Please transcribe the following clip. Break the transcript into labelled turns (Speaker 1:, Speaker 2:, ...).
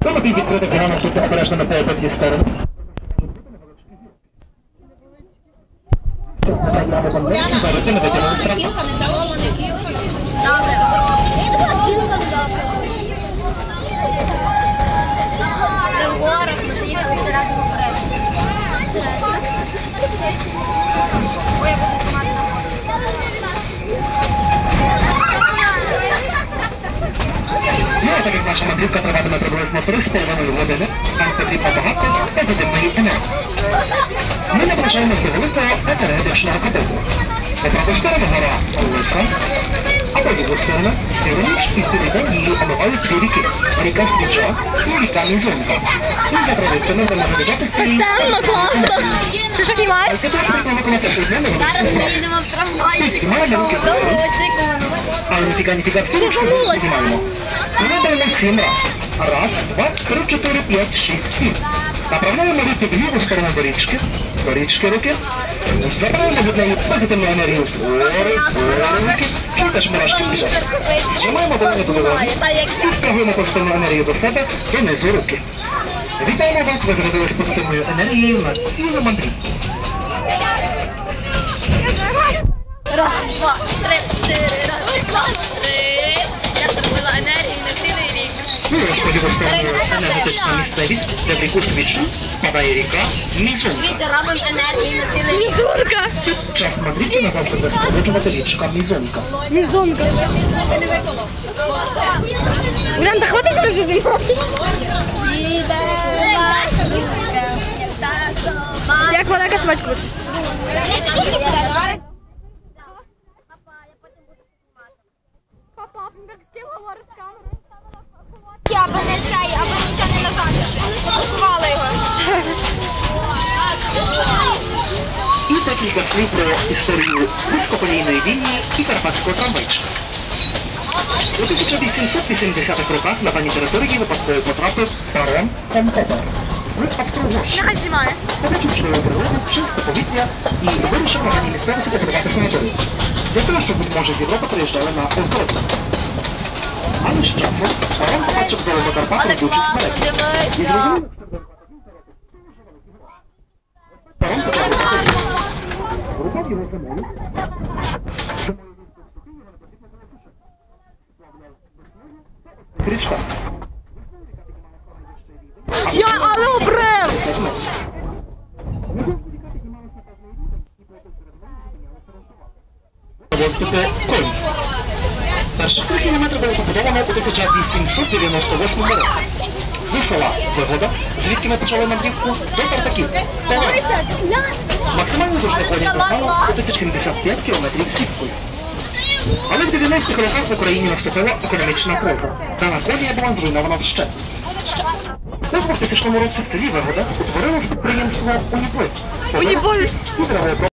Speaker 1: Хто такий відкритий погано тут обережно на по обидві сторони? Зараз ти не витягнеш страх.
Speaker 2: Білка не дала мене білка. Добре. Я думала, білка не дала. Ми в горах, ми заїхали всередину вперед. Всередину.
Speaker 1: Як наша мандрівка триватиме приблизно 3,5 години, нам потрібно багато позитивної енергії. Ми наближаємось до великого енергетичного котелу. По праву гора Олеса, а по ліву сторону Північ і південь її омивають дві ріки. Ріка Свіча і ріка Мізонка. І за традиціями ви можете взяти свій...
Speaker 3: Темно, класно. Ти що знімаєш?
Speaker 2: Зараз ми їдемо в трамвайчик.
Speaker 1: Маємо знімаємо. Ми даємо сім раз. Раз, два, три, чотири, п'ять, шість, сім. Направляємо руки в ліву сторону до річки. До річки руки. Забираємо від неї позитивну енергію. Вгору, вгору руки. Чуєте, ж мурашки біжать. Зжимаємо долоні до долоні. І втягуємо позитивну енергію до себе, донизу руки. Вітаємо вас, ви зарядились позитивною енергією на цілу мандрівку.
Speaker 2: Раз, два, три, чотири, раз, два,
Speaker 1: Ну, розподілостанною енергетична місцевість, де в ріку свічу впадає ріка Мізунка.
Speaker 2: Дивіться, робимо енергію на цілий рік.
Speaker 3: Мізонка.
Speaker 1: Час мандрівки назавжди буде супроводжувати річка Мізунка.
Speaker 3: Мізонка.
Speaker 2: Це не випало.
Speaker 3: Блін, та хватить мене вже знімати. Як вона яка собачка буде? Папа, з ким говориш з камерою?
Speaker 2: Аби не цей, аби нічого не нажати. Заблокували його.
Speaker 1: І декілька слів про історію високополійної лінії і карпатського трамвайчика. У 1880-х роках на даній території випадково потрапив барон Конкобер з Австро-Угорщини.
Speaker 3: Нехай знімає.
Speaker 1: Побачивши його природу, чисте повітря і вирішив на даній місцевості побудувати санаторій. Для того, щоб може з Європи приїжджали на оздоровлення. Але з часом барон побачив дорогу Карпат
Speaker 2: Але
Speaker 1: ведучих
Speaker 2: класно,
Speaker 1: смерть. І
Speaker 2: дивися.
Speaker 1: зрозумів, Барон почав рухати Рукав його зимою. Річка.
Speaker 3: Я
Speaker 1: три кілометри було побудовано у 1898 році. Зі села Вигода, звідки ми почали мандрівку, до Тартаків. Пале. Максимальна довжина коні зазнала 1075 кілометрів сіткою. Але в 90-х роках в Україні наступила економічна криза. Дана колія була зруйнована вщент. У 2000 році в селі Вигода утворилось підприємство Уніплит.
Speaker 3: Уніполь.
Speaker 1: І